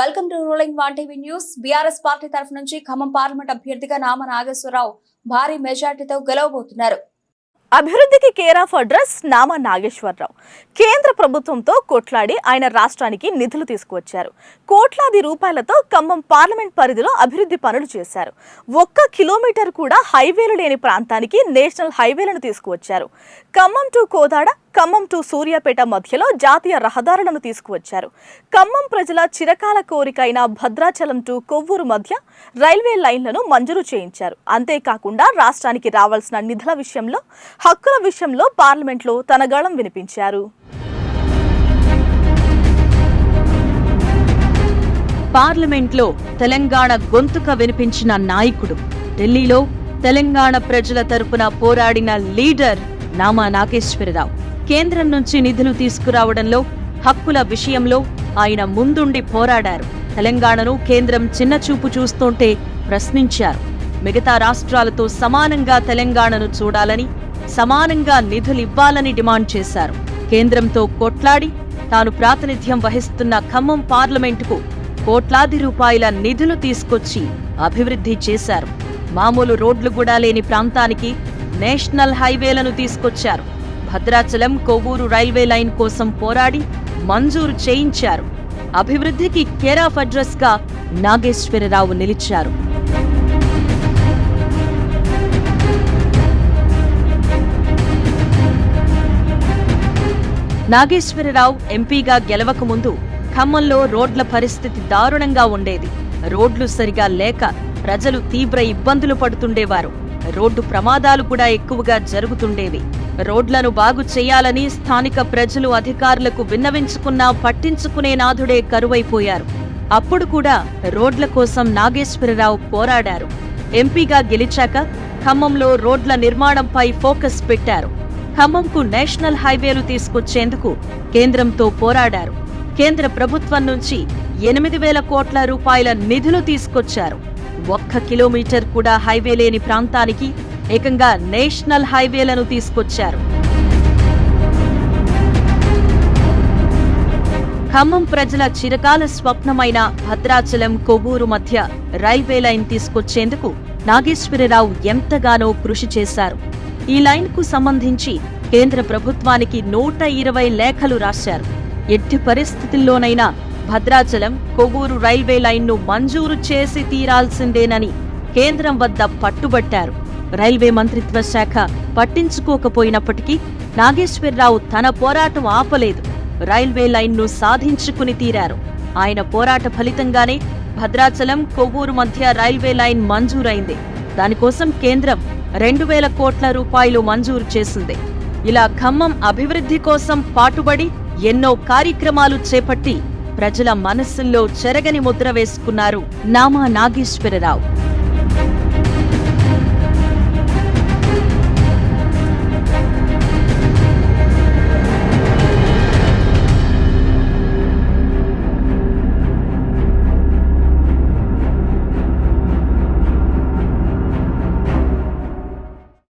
Welcome to ruling one TV news BRS party తరఫు నుంచి Khammam parliament అభ్యర్థిగా నామ నాగేశ్వరరావు భారీ మెజార్టీతో గెలవబోతున్నారు. అభివృద్ధికి care of address Nama Nageswara Rao. కేంద్ర ప్రభుత్వంతో కొట్లాడి ఆయన రాష్ట్రానికి నిధులు తీసుకువచ్చారు. కోట్లాది రూపాయలతో ఖమ్మం పార్లమెంట్ పరిధిలో అభివృద్ధి పనులు చేశారు. ఒక్క కిలోమీటర్ కూడా హైవేలు లేని ప్రాంతానికి నేషనల్ హైవేలను తీసుకువచ్చారు. ఖమ్మం టు కోదాడ ఖమ్మం టు సూర్యాపేట మధ్యలో జాతీయ రహదారులను తీసుకువచ్చారు. ఖమ్మం ప్రజల చిరకాల కోరిక అయిన భద్రాచలం టు కొవ్వూరు మధ్య రైల్వే లైన్లను మంజూరు చేయించారు. అంతేకాకుండా రాష్ట్రానికి రావాల్సిన నిధుల విషయంలో హక్కుల విషయంలో పార్లమెంట్లో తన గళం వినిపించారు. పార్లమెంట్లో తెలంగాణ గొంతుక వినిపించిన నాయకుడు. ఢిల్లీలో తెలంగాణ ప్రజల తరపున పోరాడిన లీడర్ నామా నాగేశ్వరరావు. కేంద్రం నుంచి నిధులు తీసుకురావడంలో హక్కుల విషయంలో ఆయన ముందుండి పోరాడారు. తెలంగాణను కేంద్రం చిన్నచూపు చూస్తుంటే ప్రశ్నించారు. మిగతా రాష్ట్రాలతో సమానంగా తెలంగాణను చూడాలని సమానంగా నిధులివ్వాలని డిమాండ్ చేశారు. కేంద్రంతో కొట్లాడి తాను ప్రాతినిధ్యం వహిస్తున్న ఖమ్మం పార్లమెంటుకు కోట్లాది రూపాయల నిధులు తీసుకొచ్చి అభివృద్ధి చేశారు. మామూలు రోడ్లు కూడా లేని ప్రాంతానికి నేషనల్ హైవేలను తీసుకొచ్చారు. భద్రాచలం కొవ్వూరు రైల్వే లైన్ కోసం పోరాడి మంజూరు చేయించారు. అభివృద్ధికి కేర్ ఆఫ్ అడ్రస్గా నాగేశ్వరరావు నిలిచారు. నాగేశ్వరరావు ఎంపీగా గెలవక ముందు ఖమ్మంలో రోడ్ల పరిస్థితి దారుణంగా ఉండేది. రోడ్లు సరిగా లేక ప్రజలు తీవ్ర ఇబ్బందులు పడుతుండేవారు. రోడ్డు ప్రమాదాలు కూడా ఎక్కువగా జరుగుతుండేవి. రోడ్లను బాగు చేయాలని స్థానిక ప్రజలు అధికారులకు విన్నవించుకున్నా పట్టించుకునే నాథుడే కరువైపోయారు. అప్పుడు కూడా రోడ్ల కోసం నాగేశ్వరరావు పోరాడారు. ఎంపీగా గెలిచాక ఖమ్మంలో రోడ్ల నిర్మాణంపై ఫోకస్ పెట్టారు. ఖమ్మంకు నేషనల్ హైవేలు తీసుకొచ్చేందుకు కేంద్రంతో పోరాడారు. కేంద్ర ప్రభుత్వం నుంచి ఎనిమిది వేల కోట్ల రూపాయల నిధులు తీసుకొచ్చారు. ఒక్క కిలోమీటర్ కూడా హైవే లేని ప్రాంతానికి ఏకంగా నేషనల్ హైవేలను తీసుకొచ్చారు. ఖమ్మం ప్రజల చిరకాల స్వప్నమైన భద్రాచలం కొవ్వూరు మధ్య రైల్వే లైన్ తీసుకొచ్చేందుకు నాగేశ్వరరావు ఎంతగానో కృషి చేశారు. ఈ లైన్కు సంబంధించి కేంద్ర ప్రభుత్వానికి నూట ఇరవై లేఖలు రాశారు. ఎట్టి పరిస్థితుల్లోనైనా భద్రాచలం కొవ్వూరు రైల్వే లైన్ను మంజూరు చేసి తీరాల్సిందేనని కేంద్రం వద్ద పట్టుబట్టారు. రైల్వే మంత్రిత్వ శాఖ పట్టించుకోకపోయినప్పటికీ నాగేశ్వరరావు తన పోరాటం ఆపలేదు. రైల్వే లైన్ను సాధించుకుని తీరారు. ఆయన పోరాట ఫలితంగానే భద్రాచలం కొవ్వూరు మధ్య రైల్వే లైన్ మంజూరైంది. దానికోసం కేంద్రం రెండు వేల కోట్ల రూపాయలు మంజూరు చేసింది. ఇలా ఖమ్మం అభివృద్ధి కోసం పాటుబడి ఎన్నో కార్యక్రమాలు చేపట్టి ప్రజల మనస్సుల్లో చెరగని ముద్ర వేసుకున్నారు నామా నాగేశ్వరరావు.